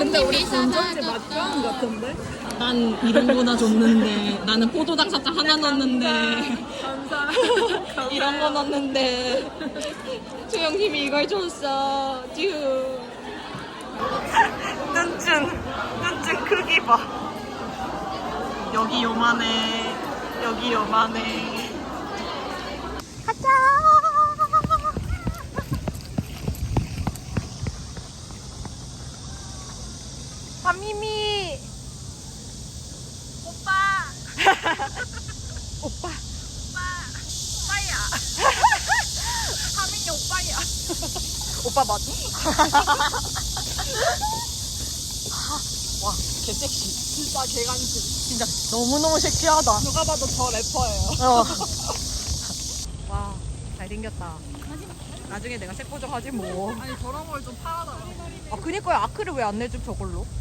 근데 우리 본전지 맞짱 같은데? 난 이런 거나 줬는데 나는 포도당 사탕 하나 넣었는데 감사합니다. 이런 거 넣었는데. 수영님이 이걸 줬어. 듀. 눈준 눈준 크기 봐 여기 요만해 여기 요만해 가자 밤미미 오빠. 오빠 오빠야. 하민이 오빠야. 오빠 맞니? 와, 개 섹시. 진짜 개간지. 진짜 너무너무 섹시하다. 누가 봐도 저 래퍼예요. 어. 와, 잘생겼다. 나중에 내가 색보정 하지 뭐. 아니 저런 걸 좀 팔아달라. 아, 그니까요. 아크를 왜 안 내줌 저걸로?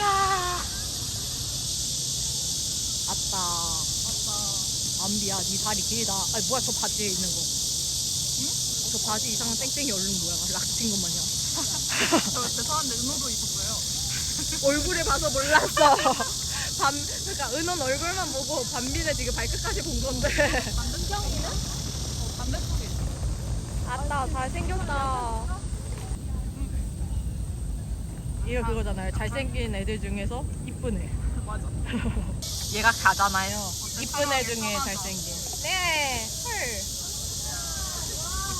야. 아따. 안비야, 네 다리 길다. 아니, 뭐야, 저 바지에 있는 거. 바지 이상한 땡땡이 얼른 뭐야. 락친 것 마냥. 저 죄송한데 은호도 있었어요. 얼굴을 봐서 몰랐어. 밤, 그러니까 은원 얼굴만 보고 밤비는 지금 발끝까지 본 건데. 반대쪽이네? 어, 반대쪽에 있어. 아따, 잘생겼다. 이거 그거잖아요. 잘생긴 애들 중에서 이쁜 애. 맞아. 얘가 가잖아요. 이쁜 애 중에. 잘생긴. 네, 헐.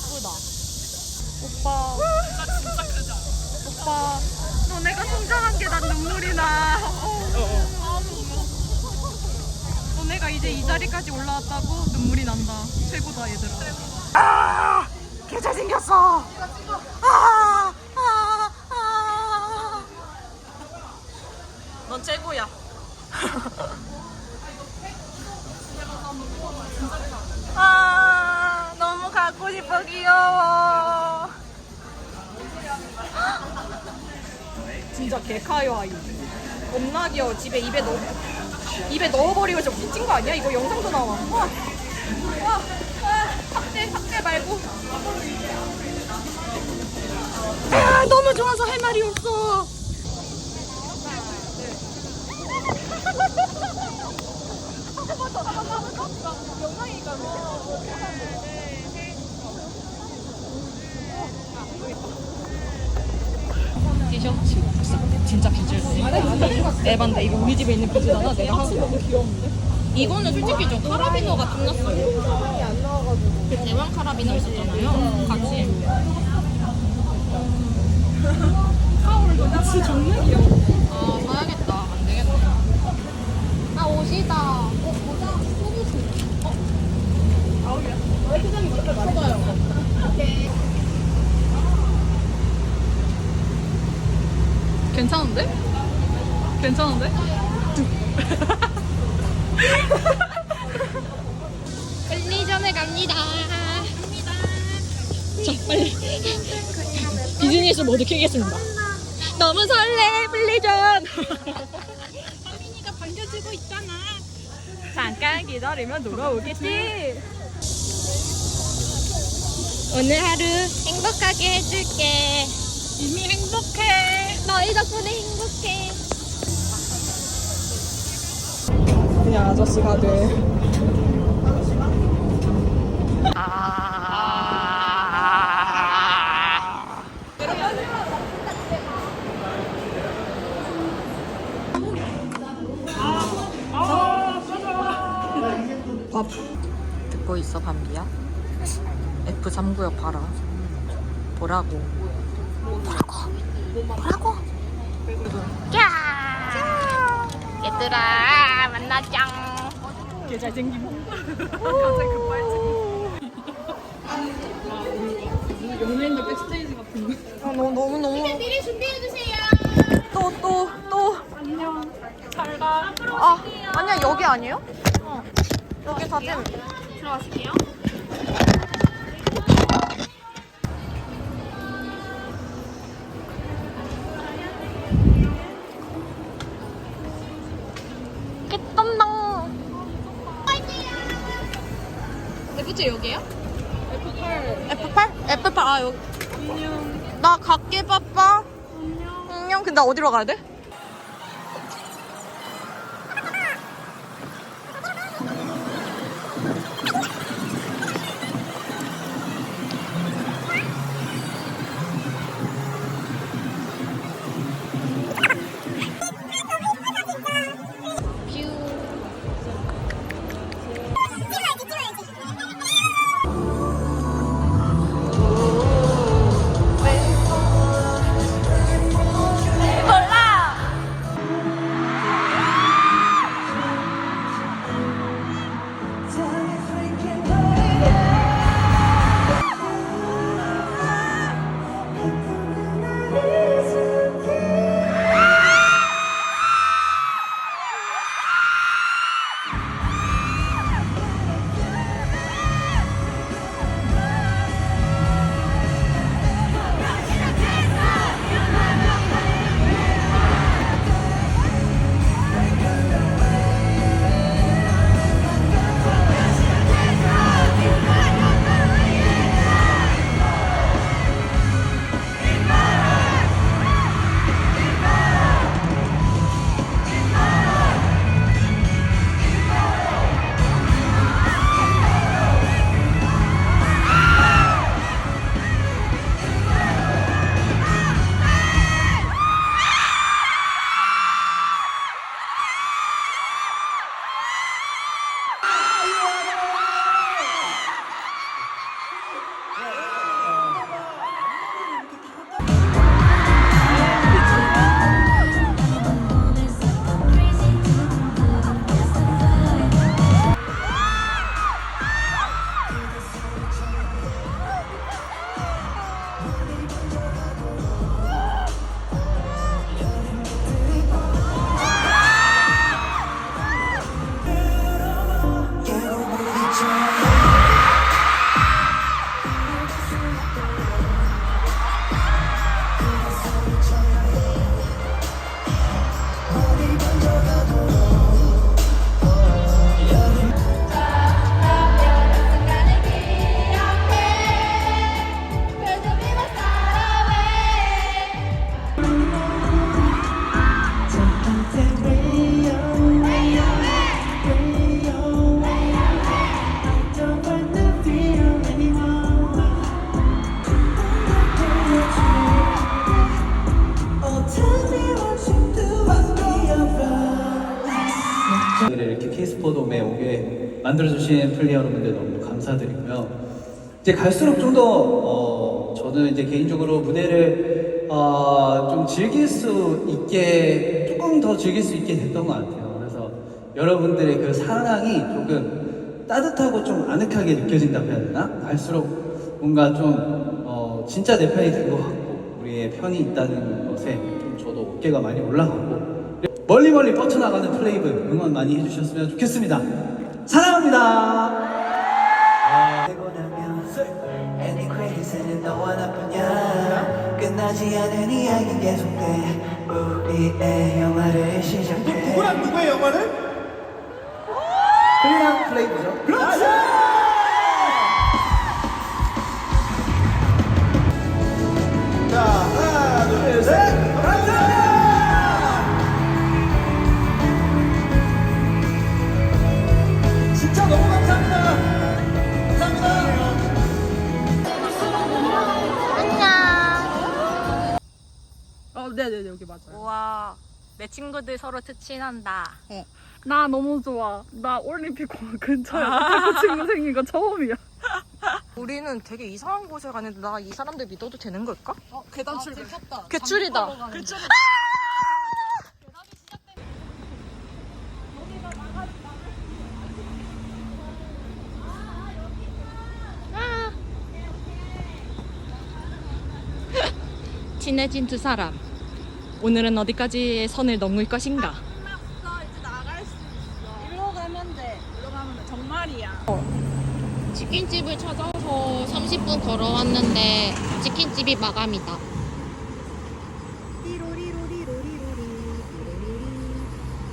이쁘다. 오빠, 나 진짜 크죠? 오빠. 너네가 성장한 게 난 눈물이 나. 어. 너네가 이제 이 자리까지 올라왔다고 눈물이 난다. 최고다 얘들아. 아, 개 잘생겼어. 개카요 아이. 겁나 귀여워. 집에 입에 넣어 입에 넣어버리고 저 미친 거 아니야? 이거 영상도 나와. 와, 와, 와, 삭제, 삭제 말고. 아, 너무 좋아서 할 말이 없어. 티셔츠 진짜 비즈네 에반데 이거 우리 집에 있는 비즈잖아. 내가 하고 이거는 솔직히 저 카라비너가 끝났어요. 그 대왕 카라비너 있었잖아요. 같이. 하울도 진짜 존나 귀여워 아 사야겠다. 안 되겠네 아 옷이다. 어 모자. 소부스 어? 아울이야. 왜 표정이 진짜 맞아요 괜찮은데? 괜찮은데? 편리점에 갑니다. 자, 빨리. 비즈니스 모드 켜겠습니다. 너무 설레, 편리점. 하민이가 반겨주고 있잖아. 잠깐 기다리면 돌아오겠지. 오늘 하루 행복하게 해줄게. 이미 행복해. 너희 덕분에 행복해. 그냥 아저씨가 돼. 아. 밥 듣고 있어 밤비야? F3구역 봐라 보라고 보라고 야 얘들아 만나짱 개 잘생김 갑자기 급발진. 연예인들 백스테이지 같은 거. 아, 너무 너무 너무 미리 준비해 주세요. 또 또 또 안녕. 잘 가. 아 아니야 여기 아니에요? 어 여기 사진 들어가실게요. F8? F8 아 여기 나 갈게 빠빠 안녕 안녕 근데 어디로 가야 돼? 이제 갈수록 좀 더, 어, 저는 이제 개인적으로 무대를, 어, 좀 즐길 수 있게, 조금 더 즐길 수 있게 됐던 것 같아요. 그래서 여러분들의 그 사랑이 조금 따뜻하고 좀 아늑하게 느껴진다고 해야 되나? 갈수록 뭔가 좀, 어, 진짜 내 편이 된 것 같고, 우리의 편이 있다는 것에 좀 저도 어깨가 많이 올라가고, 멀리 멀리 뻗쳐나가는 플레이브 응원 많이 해주셨으면 좋겠습니다. 사랑합니다. Any crazy는 너와 나뿐이야 끝나지 않은 이야기 계속돼 우리의 영화를 시작해 누구랑 누구의 영화를? 그냥 플레이브죠 그렇지! 네네네, 여기 맞아요. 우와 내 친구들 서로 특친한다 나 너무 좋아. 나 올림픽 공원 근처에 아프리카 친구 생긴 거 처음이야. 우리는 되게 이상한 곳에 가는데 나 이 사람들 믿어도 되는 걸까? 어, 계단 출발. 아, 개출이다 개출이다. 친해진 두 사람 오늘은 어디까지의 선을 넘을 것인가 일로 가면 돼. 일로 가면 돼. 정말이야. 치킨집을 찾아서 30분 걸어왔는데 치킨집이 마감이다.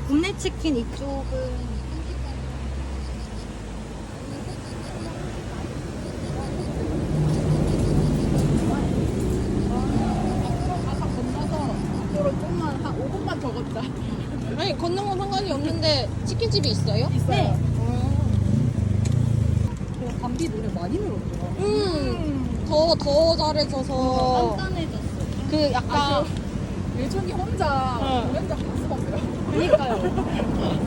국내 치킨 이쪽은 한 5분만 더 걷자. 아니 걷는 건 없는데 치킨집이 있어요? 있어요. 감비 노래 많이 늘었더라. 음, 더, 더 잘해져서. 단단해졌어. 그 약간. 예준이 혼자 응. 공연장 가수밖에 그니까요.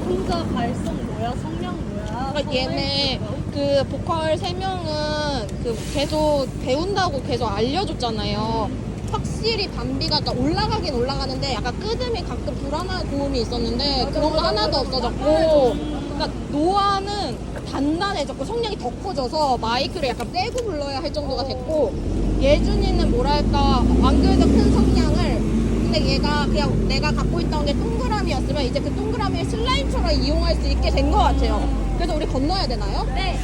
혼자 발성 뭐야, 성량 뭐야. 그러니까 얘네 그 보컬 세 명은 그 계속 배운다고 계속 알려줬잖아요. 확실히 밤비가 그러니까 올라가긴 올라가는데 약간 끄듬이 가끔 불안한 고음이 있었는데 그런 거 하나도 없어졌고 그러니까 노아는 단단해졌고 성량이 더 커져서 마이크를 약간 떼고 불러야 할 정도가 됐고 예준이는 뭐랄까 안 그래도 큰 성량을 근데 얘가 그냥 내가 갖고 있던 게 동그라미였으면 이제 그 동그라미를 슬라임처럼 이용할 수 있게 된 것 같아요. 그래서 우리 건너야 되나요? 네.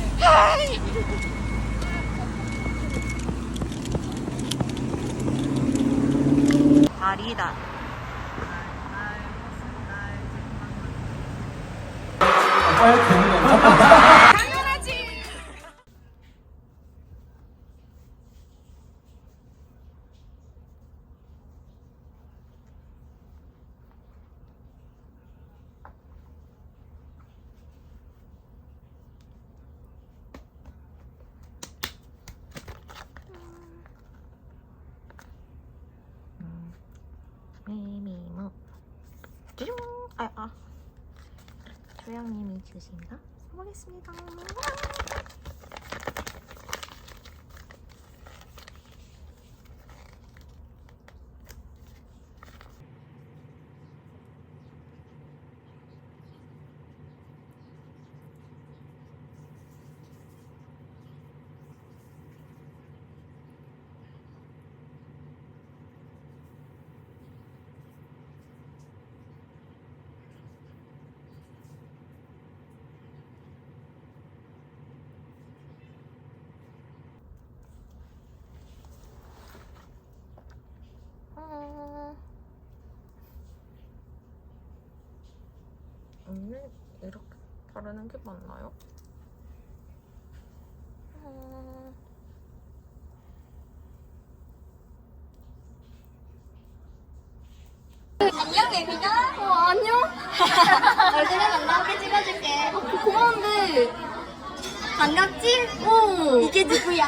발이다. 빨리 되는 건가? 조심히 가 써보겠습니다. 언니 이렇게 바르는 게 맞나요? 어... 안녕입니다. 어, 안녕. 안 나오게 찍어줄게. 어, 고마운데. 반갑지? 오. 이게 누구야?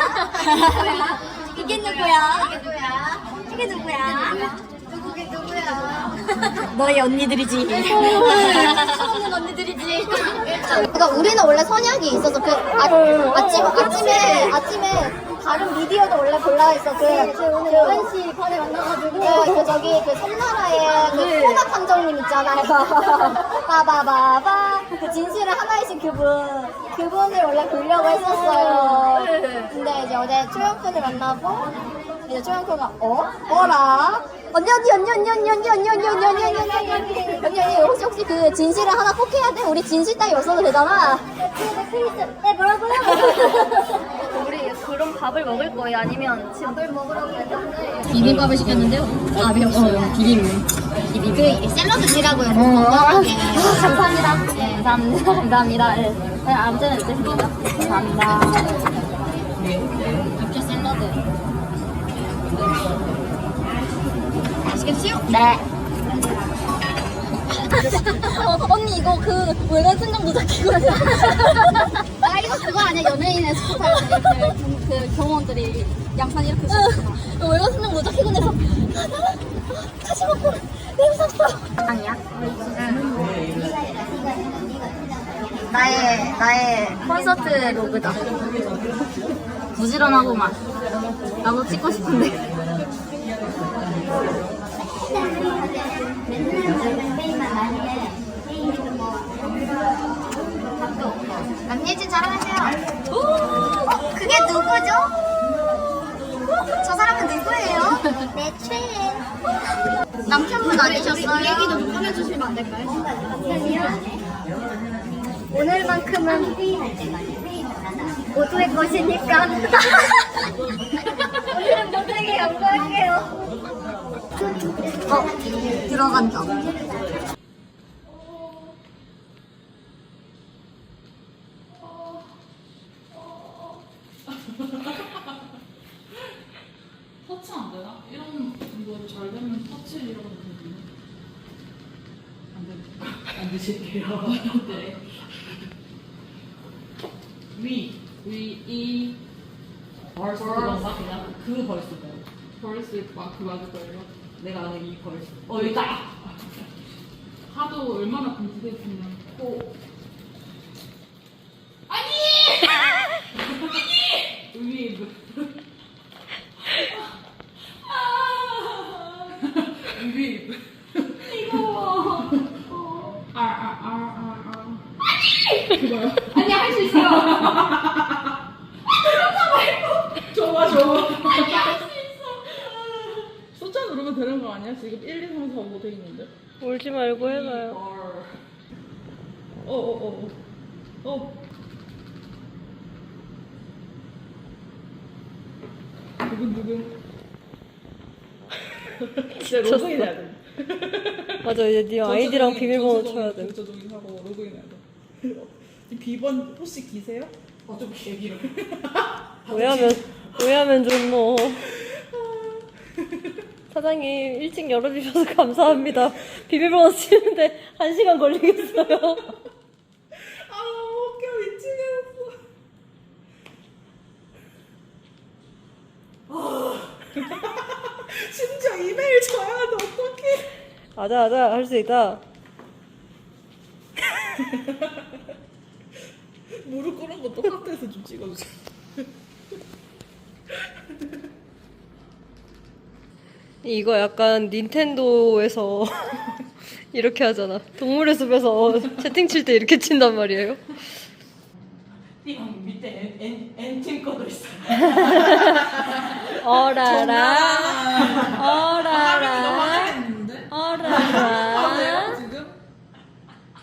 이게 누구야? 이게 누구야? 이게 누구야? 누구게 누구야? 너의 언니들이지. 그러니까 우리는 원래 선약이 있어서 그 아, 아침 아침에 아침에 다른 미디어도 원래 골라 있어 그 오늘 11시 반에 만나가지고 그, 그 저기 그 섬나라의 그 코박 함정님 있잖아요 빠바바바 그 진실을 하나이신 그분 그분을 원래 보려고 했었어요 근데 이제 어제 초영쿤을 만나고 이제 초영쿤가 어? 어라? 언니 언니 언니 언니 언니 언니 언니 언니 언니 언니 언니 언니 언니 언니 언니 언니 혹시 혹시 그 진실을 하나 꼭 해야 돼? 우리 진실 따위 없어도 되잖아 네 뭐라고요? 우리 그런 밥을 먹을 거예요? 아니면 지금 밥을 먹으라고 했는데 비빔밥을 시켰는데요? 아, 필요 없어요. 비빔. 그 샐러드지라고요 건강하게 감사합니다. 네, 감사합니다. 감사합니다. 네. 네, 아무튼 됐습니다. 감사합니다. 육회 샐러드 아시겠지요? 네. 어, 언니 이거 그 외관 생각도 잡히고 아 이거 그거 아니야 연예인의 스포타일 그, 그 경호원들이 양산 이렇게 쓰잖아 외관 잡히고 내서 아, 나는 다시 먹고 내일 샀어. 아니야? 나의 나의 콘서트 로그다. 부지런하고만. 나도 찍고 싶은데. 남예진 자랑하세요. 어, 그게 누구죠? 저 사람은 누구예요? 내 최애. 남편분 아니셨어요? 얘기도 좀 꺼내주시면 안 될까요? 오늘만큼은 모두의 것이니까 오늘은 모두에게 양보할게요 어 들어간다 누르면 되는 거 아니야? 지금 1, 2, 3, 4, 5 돼 있는데. 울지 말고 해봐요. 어어 어 어. 어. 누군 누군. 진짜 로그인 해야 돼. 맞아 이제 네 아이디랑 비밀번호 쳐야 돼. 저조인 하고 로그인 해야 돼. 이 비번 혹시 기세요? 어좀 개기로. 오해하면 오해하면 좋노. 사장님 일찍 열어주셔서 감사합니다. 비밀번호 치는데 한 시간 걸리겠어요. 아 너무 웃겨 미치겠어. 아 심지어 이메일 줘야 하는데 어떡해? 아자 아자 할 수 있다. 무릎 꿇은 거 똑같아서 좀 찍어주세요. 이거 약간 닌텐도에서 이렇게 하잖아. 동물의 숲에서 채팅 칠 때 이렇게 친단 말이에요. 이 방금 밑에 N팀 거도 있어. 어라라 어라라 하겠는데? 어라라 지금?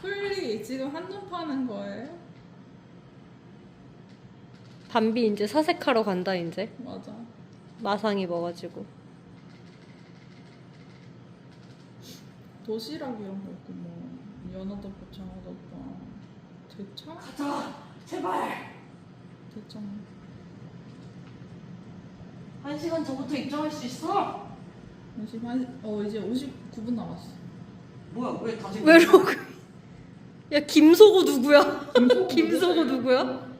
풀리 지금 한눈 파는 거예요? 담비 이제 사색하러 간다 이제 맞아. 마상 입어가지고 도시락 이런 거 있고 뭐 연어덮밥, 장어덮밥, 대창? 가자, 제발. 대창. 한 시간 전부터 입장할 수 있어? 50, 한, 어 이제 59분 남았어. 뭐야 왜 다시 왜 로그 야 김소고 누구야? 김소고 누구야?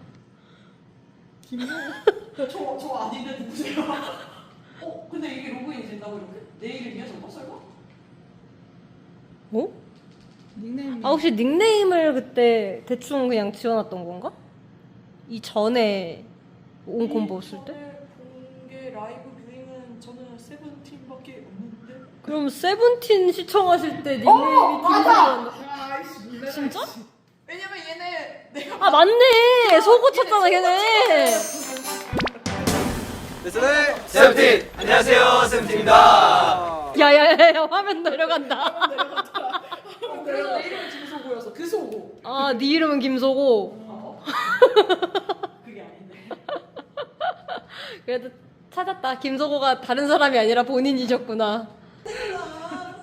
저, 저 아닌데 누구세요? 어? 근데 이게 로그인이 된다고 이렇게? 내 이름이야 저거 설마? 어? 닉네임이 아 혹시 닉네임을 그때 대충 그냥 지어놨던 건가? 이 전에 온 콤보 쓸 때? 본게 라이브 뷰잉은 저는 세븐틴밖에 없는데 그럼 세븐틴 시청하실 때 닉네임이 김소고였나? 아이씨 놀래라, 진짜? 왜냐면 얘네 내가 아 맞네 소고 쳤잖아 걔네 세븐틴! 안녕하세요, 세븐틴입니다. 야야야야 화면 내려간다. 그래서 내 이름은 김소고여서 그 소고 아 네 이름은 김소고. 그게 아닌데. 그래도 찾았다. 김소고가 다른 사람이 아니라 본인이셨구나.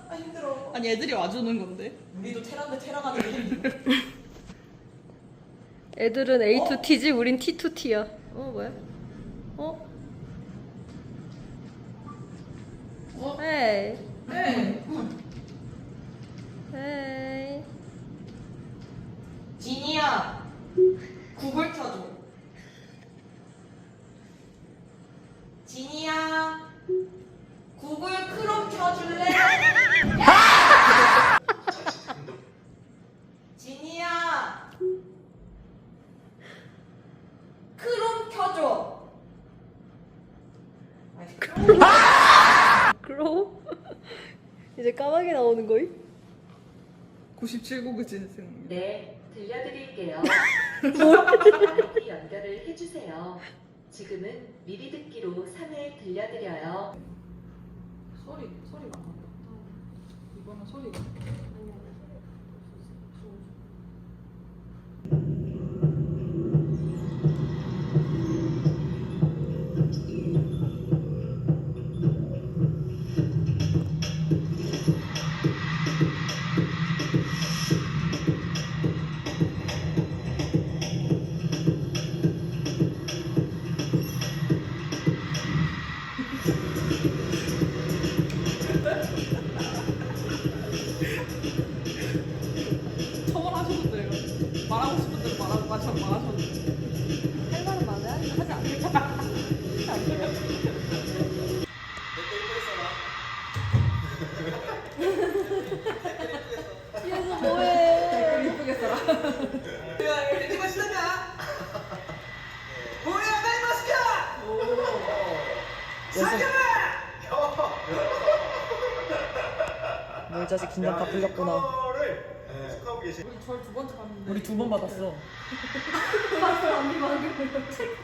아 힘들어 아니 애들이 와주는 건데. 우리도 테라인데 테라가 되겠니 애들은 A2T지 우린 T2T야. 어 뭐야? 어? 어? 네 헤이 지니야 구글 켜줘 지니야 구글 크롬 켜줄래? 지니야 크롬 켜줘 그럼 이제 까마귀 나오는 거임? 97곡을 진행 네, 들려드릴게요. 아이디 연결을 해주세요. 지금은 미리 듣기로 3회 들려드려요. 소리 소리가 안 난다 이거는 소리가 어. 몰자식 긴장 다 풀렸구나. 우리 저두번째 봤는데 우리 두 번 받았어. 맞어 언니 방금 책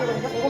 아니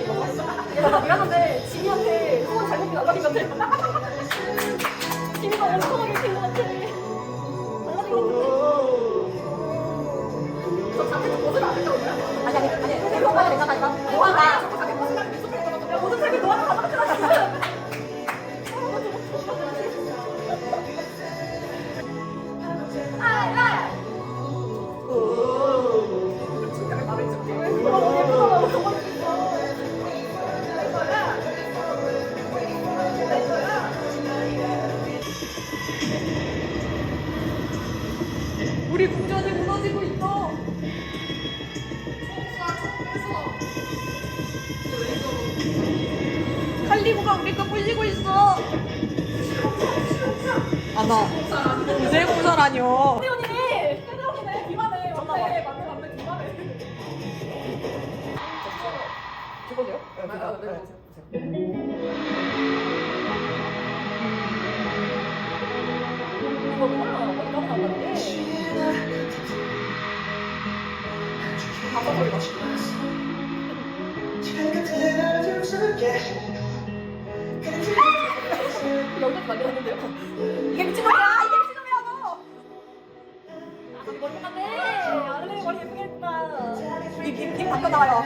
Tayo,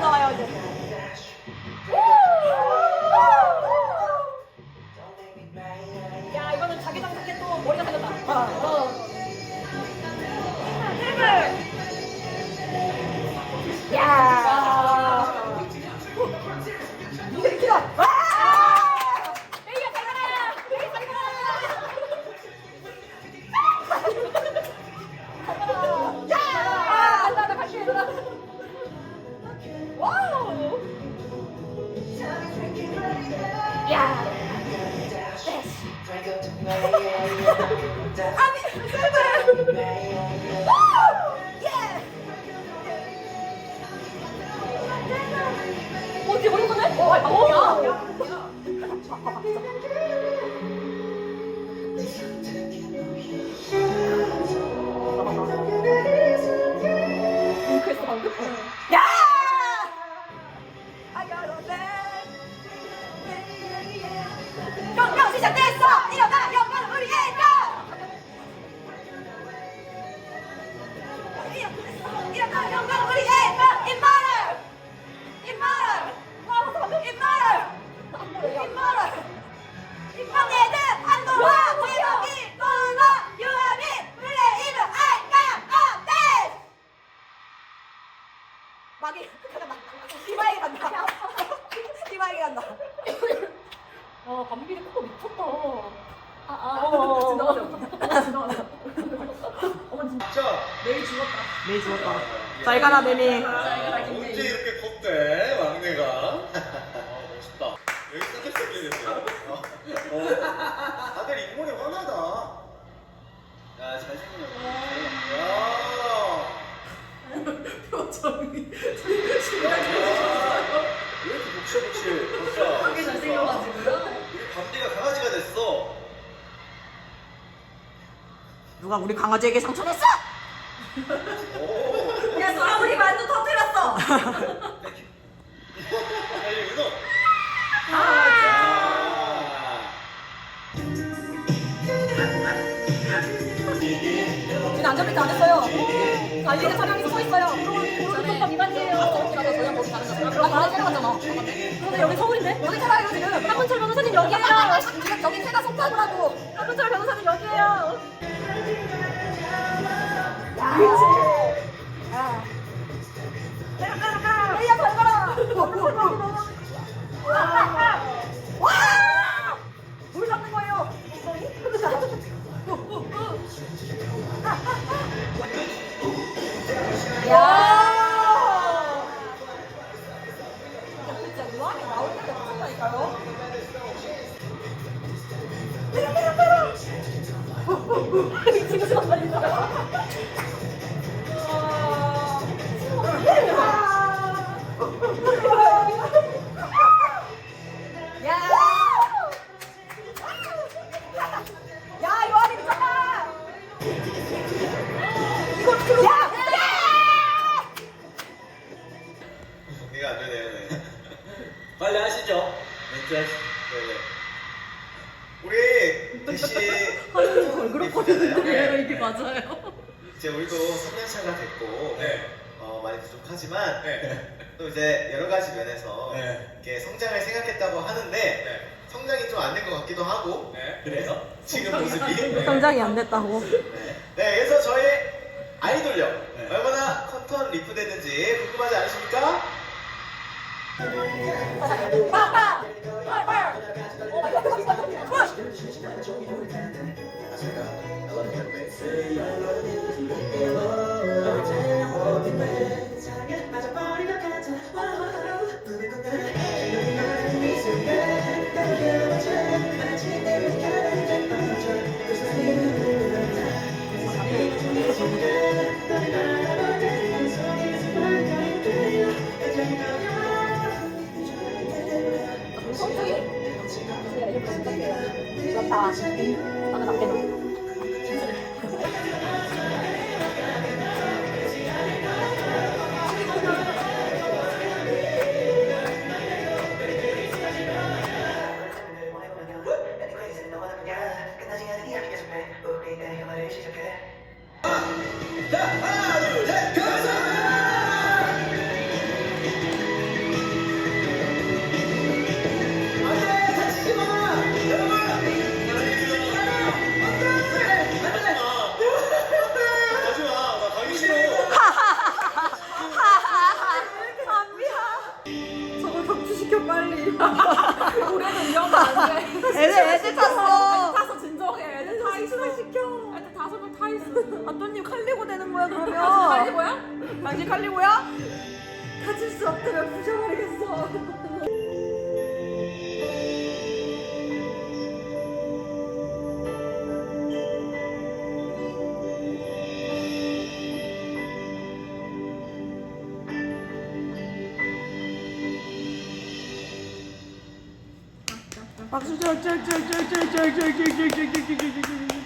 钟 어, 어, 어. 그랬어 방금? 죽었다. 메이 죽었다. 잘 가라 메이. 언제 이렇게 컸대 막내가. 아, 멋있다. 여기 딱딱하게 됐어요. 어. 어. 다들 인물이 화나다. 야 잘생긴 애. 야. 표정이 야. 왜 이렇게 복실복실 그렇게 잘생겨가지고요. 우리 밤디가 강아지가 됐어. 누가 우리 강아지에게 상처 냈어? 오. 야 너랑 우리 만두 터뜨렸어. 안전벨트 안 했어요. 차량에서 서 있어요. 거기 가는. 나 강아지 데려갔잖아. 근데 여기 서울인데? 여기잖아요 지금. 한문철 변호사님 여기에요. 지금 여기 제가 속하고 라고. 한문철 변호사님 여기에요. 야, 잘 가라. 와! 네네. 우리 대시 걸그룹거든요. 이게 맞아요. 이제 우리도 3년 차가 됐고 어, 많이 부족하지만 또 이제 여러 가지 면에서 이렇게 성장을 생각했다고 하는데 성장이 좀 안 된 것 같기도 하고 그래서 지금 모습이 성장이 안 됐다고. 네. 네, 그래서 저희 아이돌력 얼마나 컨턴 리프됐는지 궁금하지 않으십니까? 그 렇다. 나는 안 되나? 거야 그러면. 칼리고야? 당신 칼리고야? 가질 수 없다면 부셔버리겠어. 박수 이제